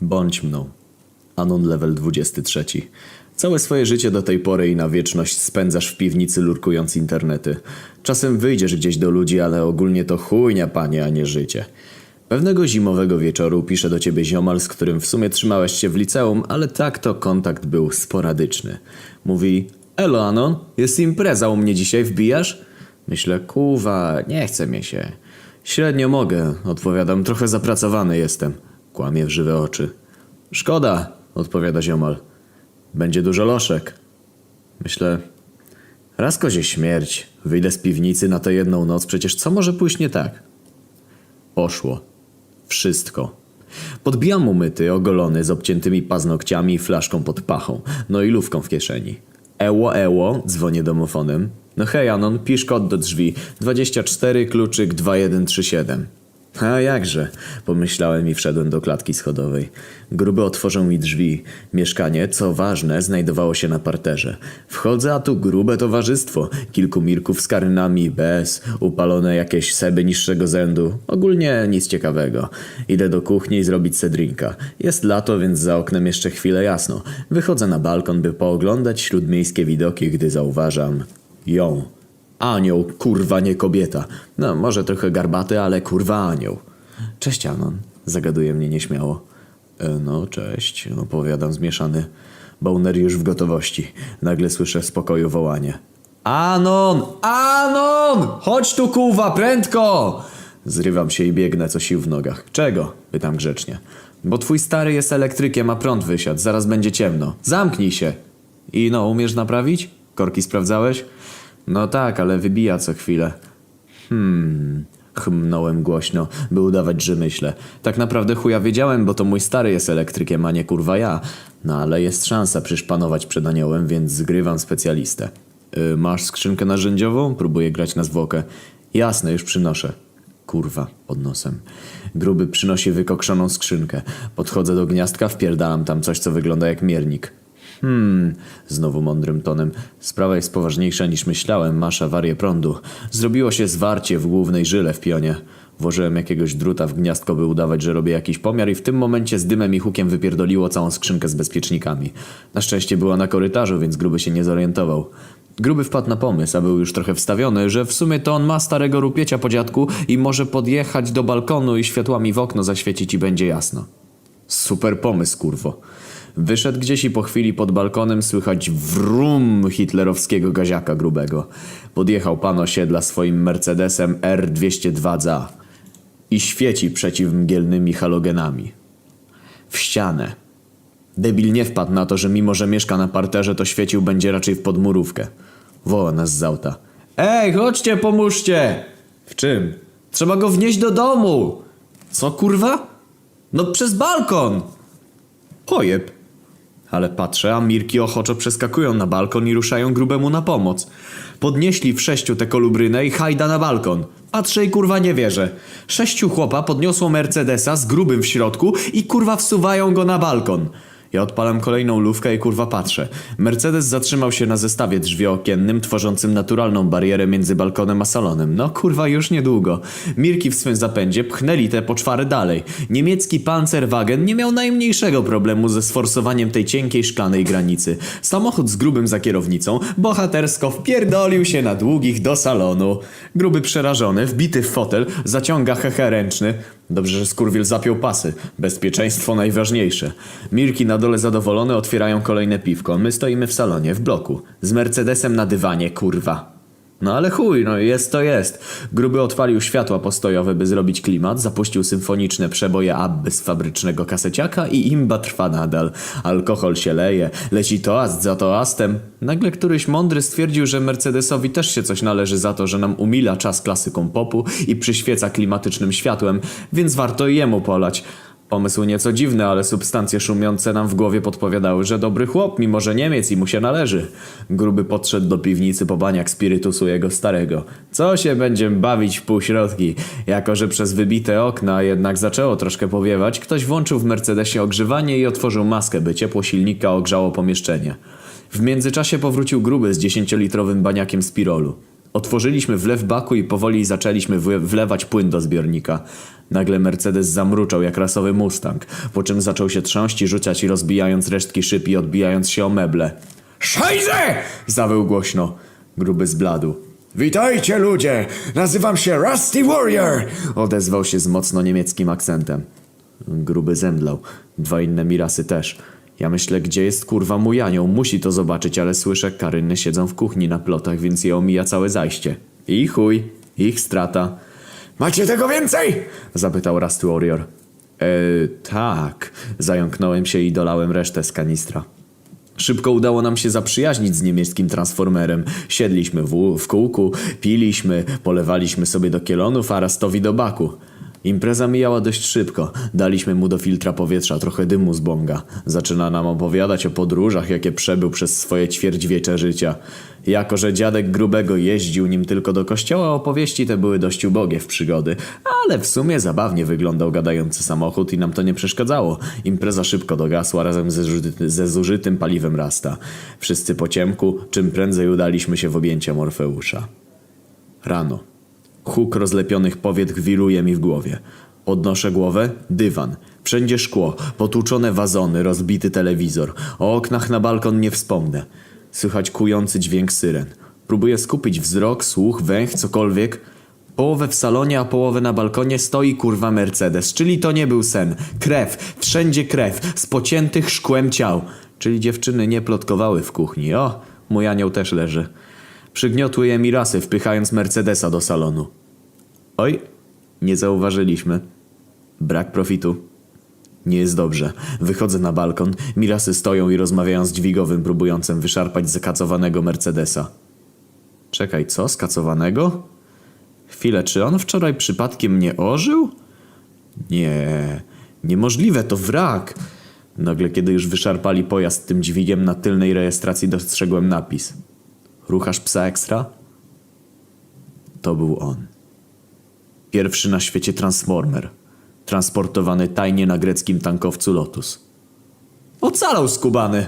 Bądź mną. Anon level 23. Całe swoje życie do tej pory i na wieczność spędzasz w piwnicy lurkując internety. Czasem wyjdziesz gdzieś do ludzi, ale ogólnie to chujnia panie, a nie życie. Pewnego zimowego wieczoru pisze do ciebie ziomal, z którym w sumie trzymałeś się w liceum, ale tak to kontakt był sporadyczny. Mówi, elo Anon, jest impreza u mnie dzisiaj, wbijasz? Myślę, kuwa, nie chce mi się. Średnio mogę, odpowiadam, trochę zapracowany jestem. Kłamie w żywe oczy. Szkoda, odpowiada ziomal. Będzie dużo loszek. Myślę, raz kozie śmierć, wyjdę z piwnicy na tę jedną noc, przecież co może pójść nie tak? Poszło. Wszystko. Podbijam umyty, ogolony, z obciętymi paznokciami i flaszką pod pachą, no i lówką w kieszeni. Eło, eło, dzwonię domofonem. No hej Anon, pisz kod do drzwi. 24, kluczyk 2137. A jakże, pomyślałem i wszedłem do klatki schodowej. Gruby otworzył mi drzwi. Mieszkanie, co ważne, znajdowało się na parterze. Wchodzę, a tu grube towarzystwo. Kilku mirków z karynami, bez, upalone jakieś seby niższego zędu. Ogólnie nic ciekawego. Idę do kuchni zrobić se drinka. Jest lato, więc za oknem jeszcze chwilę jasno. Wychodzę na balkon, by pooglądać śródmiejskie widoki, gdy zauważam ją. Anioł, kurwa, nie kobieta. No, może trochę garbaty, ale kurwa anioł. Cześć, Anon. Zagaduje mnie nieśmiało. E, no, cześć, opowiadam zmieszany. Boner już w gotowości. Nagle słyszę w spokoju wołanie. Anon! Anon! Chodź tu, kuwa, prędko! Zrywam się i biegnę, co sił w nogach. Czego? Pytam grzecznie. Bo twój stary jest elektrykiem, a prąd wysiadł. Zaraz będzie ciemno. Zamknij się! I no, umiesz naprawić? Korki sprawdzałeś? No tak, ale wybija co chwilę. Hmm. Chmnąłem głośno, by udawać, że myślę. Tak naprawdę chuja wiedziałem, bo to mój stary jest elektrykiem, a nie kurwa ja. No ale jest szansa przyszpanować przed aniołem, więc zgrywam specjalistę. Y, masz skrzynkę narzędziową? Próbuję grać na zwłokę. Jasne, już przynoszę. Kurwa, pod nosem. Gruby przynosi wykokszoną skrzynkę. Podchodzę do gniazdka, wpierdalam tam coś, co wygląda jak miernik. Hmm, znowu mądrym tonem. Sprawa jest poważniejsza niż myślałem, masz awarię prądu. Zrobiło się zwarcie w głównej żyle w pionie. Włożyłem jakiegoś druta w gniazdko, by udawać, że robię jakiś pomiar i w tym momencie z dymem i hukiem wypierdoliło całą skrzynkę z bezpiecznikami. Na szczęście była na korytarzu, więc gruby się nie zorientował. Gruby wpadł na pomysł, a był już trochę wstawiony, że w sumie to on ma starego rupiecia po dziadku i może podjechać do balkonu i światłami w okno zaświecić i będzie jasno. Super pomysł, kurwo. Wyszedł gdzieś i po chwili pod balkonem słychać wrum hitlerowskiego gaziaka grubego. Podjechał pan osiedla swoim Mercedesem R202 za i świeci przeciwmgielnymi halogenami. W ścianę. Debil nie wpadł na to, że mimo, że mieszka na parterze, to świecił będzie raczej w podmurówkę. Woła nas z auta. Ej, chodźcie, pomóżcie! W czym? Trzeba go wnieść do domu! Co kurwa? No przez balkon! Pojeb. Ale patrzę, a Mirki ochoczo przeskakują na balkon i ruszają grubemu na pomoc. Podnieśli w sześciu tę kolubrynę i hajda na balkon. Patrzę i kurwa nie wierzę. Sześciu chłopa podniosło Mercedesa z grubym w środku i kurwa wsuwają go na balkon. Ja odpalam kolejną lówkę i kurwa patrzę. Mercedes zatrzymał się na zestawie drzwiookiennym, tworzącym naturalną barierę między balkonem a salonem. No kurwa już niedługo. Mirki w swym zapędzie pchnęli te poczwary dalej. Niemiecki Panzerwagen nie miał najmniejszego problemu ze sforsowaniem tej cienkiej szklanej granicy. Samochód z grubym za kierownicą bohatersko wpierdolił się na długich do salonu. Gruby przerażony, wbity w fotel, zaciąga hehe ręczny. Dobrze, że skurwiel zapiął pasy. Bezpieczeństwo najważniejsze. Mirki na dole zadowolone otwierają kolejne piwko. My stoimy w salonie, w bloku. Z Mercedesem na dywanie, kurwa. No ale chuj, no jest to jest. Gruby odpalił światła postojowe, by zrobić klimat, zapuścił symfoniczne przeboje Abby z fabrycznego kaseciaka i imba trwa nadal. Alkohol się leje, leci toast za toastem. Nagle któryś mądry stwierdził, że Mercedesowi też się coś należy za to, że nam umila czas klasyką popu i przyświeca klimatycznym światłem, więc warto jemu polać. Pomysł nieco dziwny, ale substancje szumiące nam w głowie podpowiadały, że dobry chłop, mimo że Niemiec i mu się należy. Gruby podszedł do piwnicy po baniak spirytusu jego starego. Co się będziemy bawić w półśrodki? Jako, że przez wybite okna jednak zaczęło troszkę powiewać, ktoś włączył w Mercedesie ogrzewanie i otworzył maskę, by ciepło silnika ogrzało pomieszczenie. W międzyczasie powrócił gruby z 10-litrowym baniakiem spirolu. Otworzyliśmy wlew baku i powoli zaczęliśmy wle- wlewać płyn do zbiornika. Nagle Mercedes zamruczał jak rasowy Mustang, po czym zaczął się trząść i rzucać, rozbijając resztki szyb i odbijając się o meble. Szajze! Zawył głośno. Gruby zbladł. Witajcie ludzie! Nazywam się Rusty Warrior! Odezwał się z mocno niemieckim akcentem. Gruby zemdlał. Dwa inne mirasy też. Ja myślę, gdzie jest kurwa mój anioł? Musi to zobaczyć, ale słyszę, Karyny siedzą w kuchni na plotach, więc je omija całe zajście. I chuj, ich strata. Macie tego więcej? Zapytał Rust Warrior. Eee, tak. Zająknąłem się i dolałem resztę z kanistra. Szybko udało nam się zaprzyjaźnić z niemieckim transformerem. Siedliśmy w, w kółku, piliśmy, polewaliśmy sobie do kielonów, a Rastowi do baku. Impreza mijała dość szybko. Daliśmy mu do filtra powietrza trochę dymu z bonga. Zaczyna nam opowiadać o podróżach, jakie przebył przez swoje ćwierćwiecze życia. Jako, że dziadek grubego jeździł nim tylko do kościoła, opowieści te były dość ubogie w przygody. Ale w sumie zabawnie wyglądał gadający samochód i nam to nie przeszkadzało. Impreza szybko dogasła razem ze, ze zużytym paliwem Rasta. Wszyscy po ciemku, czym prędzej udaliśmy się w objęcia Morfeusza. Rano. Huk rozlepionych powiek wiruje mi w głowie. Podnoszę głowę, dywan. Wszędzie szkło, potłuczone wazony, rozbity telewizor. O oknach na balkon nie wspomnę. Słychać kujący dźwięk syren. Próbuję skupić wzrok, słuch, węch, cokolwiek. Połowę w salonie, a połowę na balkonie stoi kurwa Mercedes, czyli to nie był sen. Krew, wszędzie krew, z pociętych szkłem ciał. Czyli dziewczyny nie plotkowały w kuchni. O, mój anioł też leży. Przygniotły je mirasy, wpychając Mercedesa do salonu. Oj, nie zauważyliśmy. Brak profitu. Nie jest dobrze. Wychodzę na balkon, mirasy stoją i rozmawiają z dźwigowym, próbującym wyszarpać zakacowanego Mercedesa. Czekaj, co? Skacowanego? Chwilę, czy on wczoraj przypadkiem nie ożył? Nie, niemożliwe, to wrak. Nagle, kiedy już wyszarpali pojazd tym dźwigiem, na tylnej rejestracji dostrzegłem napis. Ruchasz psa ekstra? To był on. Pierwszy na świecie Transformer. Transportowany tajnie na greckim tankowcu Lotus. Ocalał skubany!